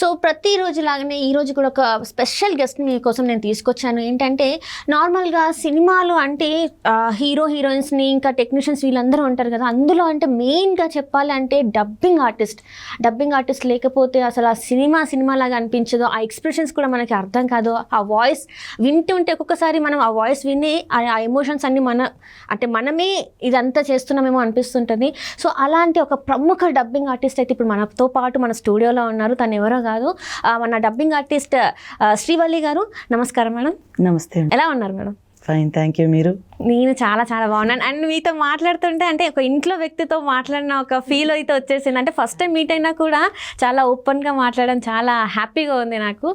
So ప్రతిరోజు లాగానే ఈ రోజు కూడా ఒక స్పెషల్ గెస్ట్ మీకోసం నేను తీసుకొచ్చాను. ఏంటంటే నార్మల్గా సినిమాలు అంటే హీరో హీరోయిన్స్ని ఇంకా టెక్నీషియన్స్ వీళ్ళందరూ ఉంటారు కదా అందులో అంటే మెయిన్గా చెప్పాలంటే డబ్బింగ్ ఆర్టిస్ట్ డబ్బింగ్ ఆర్టిస్ట్ లేకపోతే అసలు ఆ సినిమా సినిమా లాగా అనిపించదు ఆ ఎక్స్ప్రెషన్స్ కూడా మనకి అర్థం కాదు ఆ వాయిస్ వింటుంటే ఒక్కొక్కసారి మనం ఆ వాయిస్ విని ఆ ఎమోషన్స్ అన్ని మన అంటే మనమే ఇదంతా చేస్తున్నామేమో అనిపిస్తుంటుంది. సో అలాంటి ఒక ప్రముఖ డబ్బింగ్ ఆర్టిస్ట్ అయితే ఇప్పుడు మనతో పాటు మన స్టూడియోలో ఉన్నారు. తను ఎవరో కాదు. మన డబ్బింగ్ ఆర్టిస్ట్ శ్రీవల్లి గారు నమస్కారం మేడం. నమస్తే ఎలా ఉన్నారు మేడం? ఫైన్ థ్యాంక్ యూ మీరు? నేను చాలా చాలా బాగున్నాను. అండ్ మీతో మాట్లాడుతుంటే అంటే ఒక ఇంట్లో వ్యక్తితో మాట్లాడిన ఒక ఫీల్ అయితే వచ్చేసింది. అంటే ఫస్ట్ టైం మీట్ అయినా కూడా చాలా ఓపెన్గా మాట్లాడడం చాలా హ్యాపీగా ఉంది నాకు.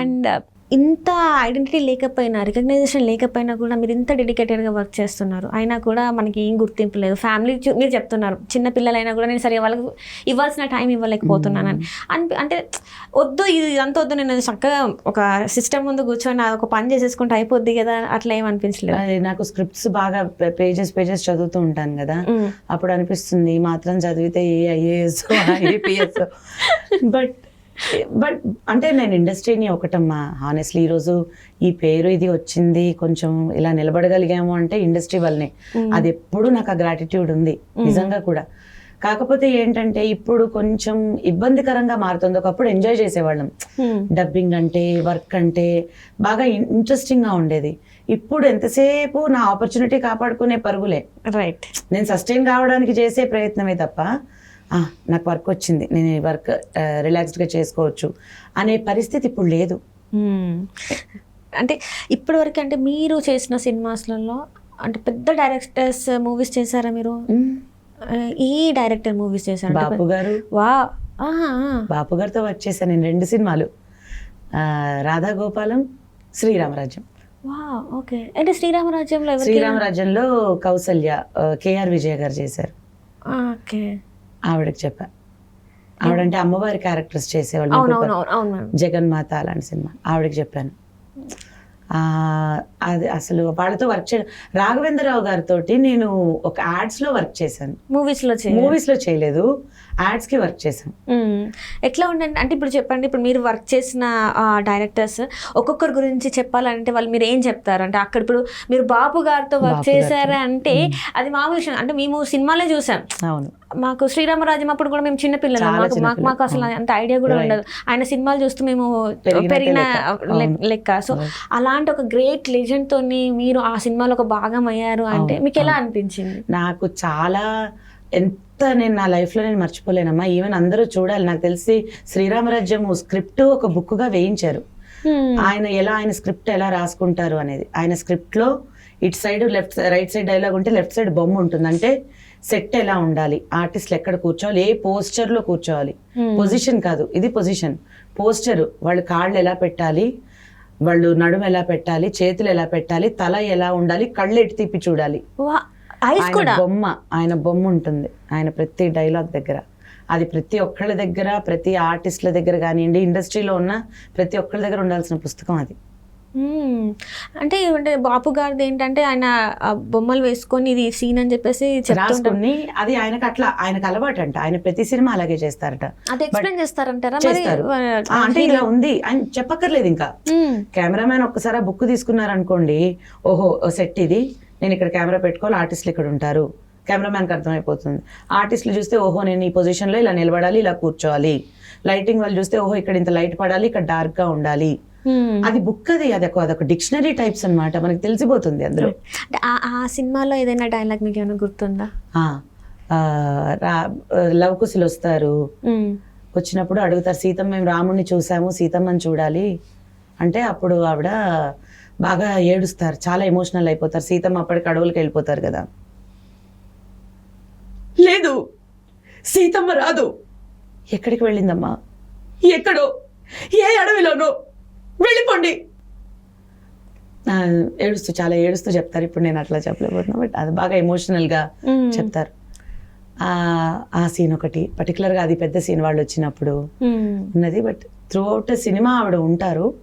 అండ్ ఇంత ఐడెంటిటీ లేకపోయినా రికగ్నైజేషన్ లేకపోయినా కూడా మీరు ఇంత డెడికేటెడ్గా వర్క్ చేస్తున్నారు. అయినా కూడా మనకి ఏం గుర్తింపు లేదు. ఫ్యామిలీ మీరు చెప్తున్నారు చిన్న పిల్లలైనా కూడా నేను సరే వాళ్ళకి ఇవ్వాల్సిన టైం ఇవ్వలేకపోతున్నానని. అనిపి అంటే వద్దు ఇది ఇదంతా వద్దు నేను చక్కగా ఒక సిస్టమ్ ముందు కూర్చొని ఒక పని చేసేసుకుంటే అయిపోద్ది కదా అట్లా ఏం అనిపించలేదు. అది నాకు స్క్రిప్ట్స్ బాగా పేజెస్ పేజెస్ చదువుతూ ఉంటాను కదా. అప్పుడు అనిపిస్తుంది మాత్రం చదివితే ఏ ఐఏఎస్ బట్ బట్ అంటే నేను ఇండస్ట్రీని ఒకటమ్మా హానెస్ట్లీ ఈరోజు ఈ పేరు ఇది వచ్చింది కొంచెం ఇలా నిలబడగలిగాము అంటే ఇండస్ట్రీ వల్లనే. అది ఎప్పుడు నాకు ఆ గ్రాటిట్యూడ్ ఉంది నిజంగా కూడా. కాకపోతే ఏంటంటే ఇప్పుడు కొంచెం ఇబ్బందికరంగా మారుతుంది. ఒకప్పుడు ఎంజాయ్ చేసేవాళ్ళం. డబ్బింగ్ అంటే వర్క్ అంటే బాగా ఇంట్రెస్టింగ్గా ఉండేది. ఇప్పుడు ఎంతసేపు నా ఆపర్చునిటీ కాపాడుకునే పరుగులే. రైట్ నేను సస్టైన్ కావడానికి చేసే ప్రయత్నమే తప్ప "ఆ, నాకు వర్క్ వచ్చింది. నేను ఈ వర్క్ రిలాక్స్డ్గా చేసుకోవచ్చు అనే పరిస్థితి ఇప్పుడు లేదు. అంటే ఇప్పటి వరకు అంటే మీరు చేసిన సినిమాస్లలో అంటే పెద్ద డైరెక్టర్స్ మూవీస్ చేశారా మీరు? ఏ డైరెక్టర్ మూవీస్ చేశారు? బాపు గారు. వా. బాపు గారితో వర్క్ చేశాను నేను రెండు సినిమాలు. రాధా గోపాలం శ్రీరామరాజ్యం. ఓకే. అంటే శ్రీరామరాజ్యంలో శ్రీరామరాజ్యంలో కౌసల్య కేఆర్ విజయ గారు చేశారు. ఓకే. ఆవిడకి చెప్పా. ఆవిడంటే అమ్మవారి క్యారెక్టర్స్ చేసేవాళ్ళు. జగన్మాత అలాంటి సినిమా. ఆవిడకి చెప్పాను. ఆ, అది అసలు వాళ్ళతో వర్క్ చేయడం రాఘవేంద్రరావు గారితో నేను ఒక యాడ్స్లో వర్క్ చేశాను. మూవీస్లో చేయ మూవీస్లో చేయలేదు. యాడ్స్కి వర్క్ చేశాను. ఎట్లా ఉండండి? అంటే ఇప్పుడు చెప్పండి ఇప్పుడు మీరు వర్క్ చేసిన డైరెక్టర్స్ ఒక్కొక్కరి గురించి చెప్పాలంటే వాళ్ళు మీరు ఏం చెప్తారు? అంటే అక్కడ ఇప్పుడు మీరు బాపు గారితో వర్క్. చేశారా అంటే అది మామూలు విషయం. అంటే మేము సినిమాలే చూసాం. అవును. మాకు శ్రీరామరాజ్యం అప్పుడు కూడా మేము చిన్న పిల్లలు చాలా మాకు మాకు మాకు అసలు. అంత ఐడియా కూడా. ఉండదు. ఆయన సినిమాలు చూస్తూ మేము పెరిగిన లెక్క. సో అలాంటి ఒక గ్రేట్ లెజెండ్ తోని మీరు ఆ సినిమాలో ఒక భాగం అయ్యారు అంటే మీకు ఎలా. అనిపించింది? నాకు చాలా ఎంత నేను నా లైఫ్లో నేను మర్చిపోలేనమ్మా. ఈవెన్ అందరూ చూడాలి. నాకు తెలిసి శ్రీరామరాజ్యం స్క్రిప్ట్ ఒక బుక్గా వేయించారు. ఆయన ఎలా ఆయన స్క్రిప్ట్ ఎలా రాసుకుంటారు అనేది. ఆయన స్క్రిప్ట్లో ఇటు side left right side dialogue ఉంటే లెఫ్ట్ సైడ్ బొమ్మ ఉంటుంది. అంటే సెట్ ఎలా ఉండాలి? ఆర్టిస్ట్లు ఎక్కడ కూర్చోవాలి? ఏ పోస్చర్లో కూర్చోవాలి. పొజిషన్ కాదు. ఇది పొజిషన్ పోస్చర్ వాళ్ళు కాళ్ళు ఎలా పెట్టాలి? వాళ్ళు నడుము ఎలా పెట్టాలి? చేతులు ఎలా పెట్టాలి? తల ఎలా ఉండాలి? కళ్ళు ఎటు తిప్పి చూడాలి? ఐస్ ఆయన కూడా. బొమ్మ ఆయన బొమ్మ ఉంటుంది. ఆయన ప్రతి డైలాగ్ దగ్గర. అది ప్రతి ఒక్కళ్ళ దగ్గర ప్రతి ఆర్టిస్ట్ల దగ్గర కానివ్వండి ఇండస్ట్రీలో ఉన్న ప్రతి ఒక్కళ్ళ దగ్గర ఉండాల్సిన పుస్తకం అది. అంటే అంటే బాపు గారిది ఏంటంటే ఆయన బొమ్మలు వేసుకొని ఇది సీన్ అని చెప్పేసి రాసుకుని అది ఆయనకు అట్లా ఆయనకు అలవాటు అంట ఆయన ప్రతి సినిమా అలాగే చేస్తారట. అది ఎక్స్ప్లెయిన్ చేస్తారంటారా? అంటే ఇలా ఉంది ఆయన చెప్పక్కర్లేదు ఇంకా. మ్మ్. కెమెరామ్యాన్ ఒక్కసారి ఆ బుక్ తీసుకున్నారనుకోండి ఓహో సెట్ ఇది నేను ఇక్కడ కెమెరా పెట్టుకోవాలి ఆర్టిస్టులు ఇక్కడ ఉంటారు. కెమెరామ్యాన్కి అర్థమైపోతుంది. ఆర్టిస్టులు చూస్తే ఓహో నేను ఈ పొజిషన్లో ఇలా నిలబడాలి ఇలా కూర్చోవాలి. లైటింగ్ వాళ్ళు చూస్తే ఓహో ఇక్కడ ఇంత లైట్ పడాలి ఇక్కడ డార్క్గా ఉండాలి. అది బుక్ అది అదొక అదొక డిక్షనరీ టైప్స్ అన్నమాట మనకి తెలిసిపోతుంది అందులో. అంటే ఆ- ఆ సినిమాలో ఏదైనా డైలాగ్ మీకు ఏమైనా గుర్తుందా? లవ్ కుశలు వస్తారు. మ్మ్. వచ్చినప్పుడు అడుగుతారు సీతమ్మ మేము రాముడిని చూసాము సీతమ్మని చూడాలి. అంటే అప్పుడు ఆవిడ బాగా ఏడుస్తారు చాలా ఎమోషనల్ అయిపోతారు. సీతమ్మ అప్పటికి అడవులకు వెళ్ళిపోతారు కదా. లేదు సీతమ్మ రాదు. ఎక్కడికి వెళ్ళిందమ్మా? ఎక్కడో ఏ అడవిలోనో. వెళ్ళిపోండి ఏడుస్తూ చాలా ఏడుస్తూ చెప్తారు ఇప్పుడు నేను అట్లా చెప్పలేకపోతున్నా బట్ అది బాగా ఎమోషనల్గా. చెప్తారు ఆ ఆ సీన్ ఒకటి పర్టికులర్గా అది పెద్ద సీన్ వాళ్ళు వచ్చినప్పుడు. ఉన్నది బట్ త్రూ అవుట్ సినిమా ఆవిడ ఉంటారు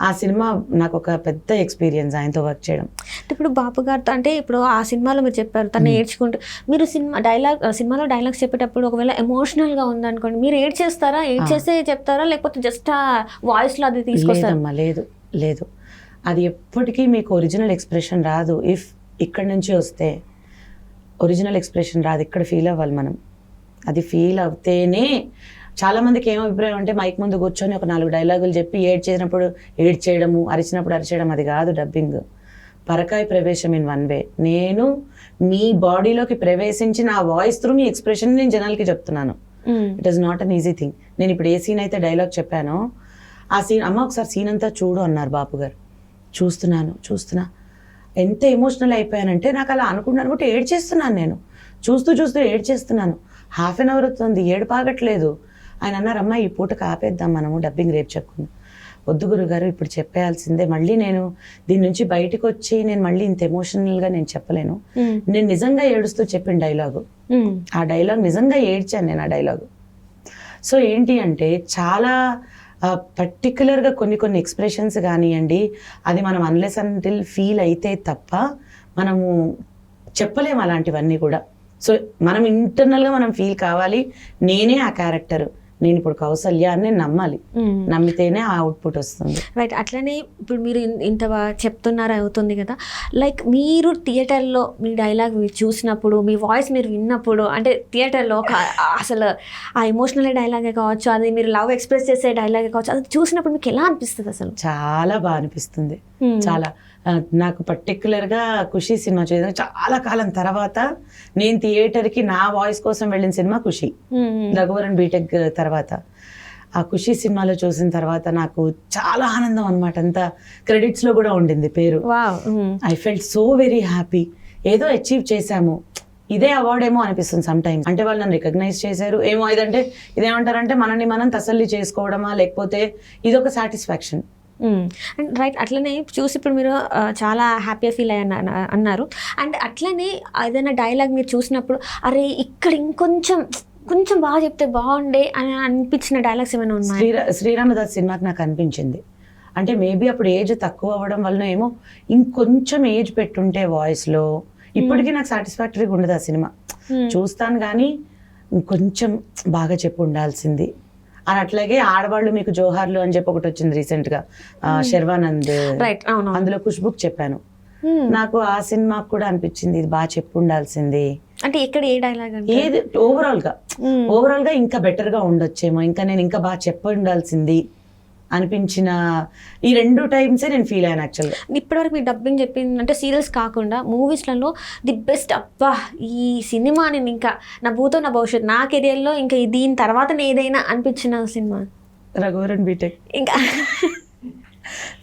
ఆ సినిమా నాకు ఒక పెద్ద ఎక్స్పీరియన్స్ ఆయనతో వర్క్ చేయడం. ఇప్పుడు బాపు గారితో అంటే ఇప్పుడు ఆ సినిమాలో మీరు చెప్పారు తను ఏడ్చుకుంటూ మీరు సినిమా డైలాగ్ సినిమాలో డైలాగ్స్ చెప్పేటప్పుడు ఒకవేళ ఎమోషనల్గా ఉందనుకోండి మీరు ఏడ్ చేస్తారా ఏడ్ చేస్తే చెప్తారా? లేకపోతే జస్ట్ ఆ వాయిస్లో అది తీసుకొస్తారా? లేదమ్మా లేదు లేదు. అది ఎప్పటికీ మీకు ఒరిజినల్ ఎక్స్ప్రెషన్ రాదు. ఇఫ్ ఇక్కడ నుంచి వస్తే ఒరిజినల్ ఎక్స్ప్రెషన్ రాదు. ఇక్కడ ఫీల్ అవ్వాలి మనం. అది ఫీల్ అవుతేనే చాలా మందికి ఏం అభిప్రాయం అంటే మైక్ ముందు కూర్చొని ఒక నాలుగు డైలాగులు చెప్పి ఏడ్ చేసినప్పుడు ఏడ్ చేయడము అరిచినప్పుడు అరిచేయడం అది కాదు డబ్బింగ్ పరకాయ ప్రవేశం ఇన్ వన్ వే నేను మీ బాడీలోకి ప్రవేశించి నా వాయిస్ త్రూ మీ ఎక్స్ప్రెషన్ నేను జనాలకి చెప్తున్నాను. It is not an easy thing నేను ఇప్పుడు ఏ సీన్ అయితే డైలాగ్ చెప్పానో ఆ సీన్ అమ్మ ఒకసారి సీన్ అంతా చూడు అన్నారు బాపు గారు. చూస్తున్నాను చూస్తున్నా. ఎంత ఎమోషనల్ అయిపోయానంటే నాకు అలా అనుకున్నాను కూడా ఏడ్ చేస్తున్నాను నేను. చూస్తూ చూస్తూ ఏడ్ చేస్తున్నాను హాఫ్ అన్ అవర్ అవుతుంది ఏడు పాగట్లేదు ఆయన అన్నారు అమ్మ ఈ పూటకు ఆపేద్దాం మనము డబ్బింగ్ రేపు చెప్పుకుందాం. వద్దు గురుగారు ఇప్పుడు చెప్పేయాల్సిందే మళ్ళీ నేను దీని నుంచి బయటకు వచ్చి నేను మళ్ళీ ఇంత ఎమోషనల్గా నేను చెప్పలేను. నేను నిజంగా ఏడుస్తూ చెప్పిన డైలాగు. ఆ డైలాగ్ నిజంగా ఏడ్చాను నేను ఆ డైలాగ్. సో ఏంటి అంటే చాలా పర్టికులర్గా కొన్ని కొన్ని ఎక్స్ప్రెషన్స్ కానివ్వండి అది మనం అన్లెస్ అంటిల్ ఫీల్ అయితే తప్ప మనము చెప్పలేము అలాంటివన్నీ కూడా. సో మనం ఇంటర్నల్గా మనం ఫీల్ కావాలి నేనే ఆ క్యారెక్టర్ నేను ఇప్పుడు కౌసల్య అని నమ్మాలి. మ్మ్. నమ్మితేనే ఆ అవుట్పుట్ వస్తుంది. రైట్ అట్లనే ఇప్పుడు మీరు ఇంత చెప్తున్నారు అవుతుంది కదా. లైక్ మీరు థియేటర్లో మీ డైలాగ్ మీరు చూసినప్పుడు మీ వాయిస్ మీరు విన్నప్పుడు అంటే థియేటర్లో ఒక అసలు ఆ ఎమోషనల్ డైలాగే కావచ్చు అది మీరు లవ్ ఎక్స్ప్రెస్ చేసే డైలాగే కావచ్చు అది చూసినప్పుడు మీకు ఎలా అనిపిస్తుంది అసలు? చాలా బాగా అనిపిస్తుంది. చాలా నాకు పర్టికులర్గా ఖుషి సినిమా చేయడం చాలా కాలం తర్వాత నేను థియేటర్కి నా వాయిస్ కోసం వెళ్ళిన సినిమా ఖుషి. రఘువరన్ బీటెక్ తర్వాత. ఆ ఖుషి సినిమాలో చూసిన తర్వాత నాకు చాలా ఆనందం అనమాట అంతా క్రెడిట్స్లో కూడా ఉండింది పేరు. I felt so very happy ఏదో అచీవ్ చేశాము. ఇదే అవార్డ్ ఏమో అనిపిస్తుంది సమ్ టైమ్స్ అంటే వాళ్ళు నన్ను రికగ్నైజ్ చేశారు. ఏమో ఇదంటే ఇదేమంటారంటే మనల్ని మనం తసల్లి చేసుకోవడమా లేకపోతే ఇదొక సాటిస్ఫాక్షన్ అండ్ రైట్ అట్లనే చూసి ఇప్పుడు మీరు చాలా హ్యాపీగా ఫీల్ అన్న- అన్నారు. అండ్ అట్లనే ఏదైనా డైలాగ్ మీరు చూసినప్పుడు అరే ఇక్కడ ఇంకొంచెం కొంచెం బాగా చెప్తే బాగుండే అని అనిపించిన డైలాగ్స్ ఏమైనా ఉన్నాయి? శ్రీరా శ్రీరామదాస్ సినిమాకి నాకు అనిపించింది. అంటే మేబీ అప్పుడు ఏజ్ తక్కువ అవ్వడం వలన ఏమో ఇంకొంచెం ఏజ్ పెట్టుంటే వాయిస్లో ఇప్పటికీ నాకు సాటిస్ఫాక్టరీగా ఉండదు ఆ సినిమా. చూస్తాను కానీ ఇంకొంచెం బాగా చెప్పు ఉండాల్సింది. అని అట్లాగే ఆడవాళ్ళు మీకు జోహార్లు అని చెప్పి ఒకటి వచ్చింది రీసెంట్గా. ఆ, శర్వానంద్. రైట్ అవును అందులో ఖుష్బుక్ చెప్పాను. Hmm. నాకు ఆ సినిమాకు కూడా అనిపించింది. ఇది బాగా చెప్పు ఉండాల్సింది అంటే ఎక్కడ ఏ డైలాగ్ ఏది ఓవరాల్గా. Hmm. ఓవరాల్గా ఇంకా బెటర్గా ఉండొచ్చేమో. ఇంకా నేను ఇంకా బాగా చెప్ప ఉండాల్సింది అనిపించిన ఈ రెండు టైమ్సే నేను ఫీల్ అయ్యాను యాక్చువల్గా ఇప్పటివరకు మీరు డబ్బింగ్ చెప్పింది అంటే సీరియల్స్ కాకుండా మూవీస్లలో ది బెస్ట్ అబ్బా ఈ సినిమా నేను ఇంకా నా భూతో నా భవిష్యత్ నా కెరియర్లో ఇంకా దీని తర్వాత ఏదైనా అనిపించిన సినిమా? రఘువరన్ బీటెక్ ఇంకా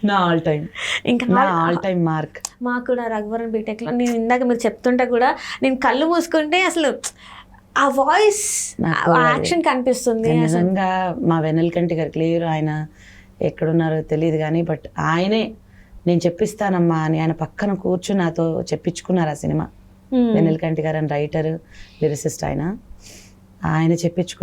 నా ఆల్ టైమ్ ఇంకా నా ఆల్ టైమ్ మార్క్ మాకు కూడా రఘువరన్ బీటెక్లో నేను ఇందాక మీరు చెప్తుంటే కూడా నేను కళ్ళు మూసుకుంటే అసలు ఆ వాయిస్ యాక్షన్ కనిపిస్తుంది నిజంగా మా వెన్నెలకంటి గారు క్లియర్ ఆయన ఎక్కడున్నారో తెలియదు కానీ బట్ ఆయనే నేను చెప్పిస్తానమ్మా అని ఆయన పక్కన కూర్చుని నాతో చెప్పించుకున్నారు ఆ సినిమా. వెన్నెలకంటి గారు అని రైటర్ లిరిసిస్ట్ ఆయన ఆయన చెప్పించుకున్న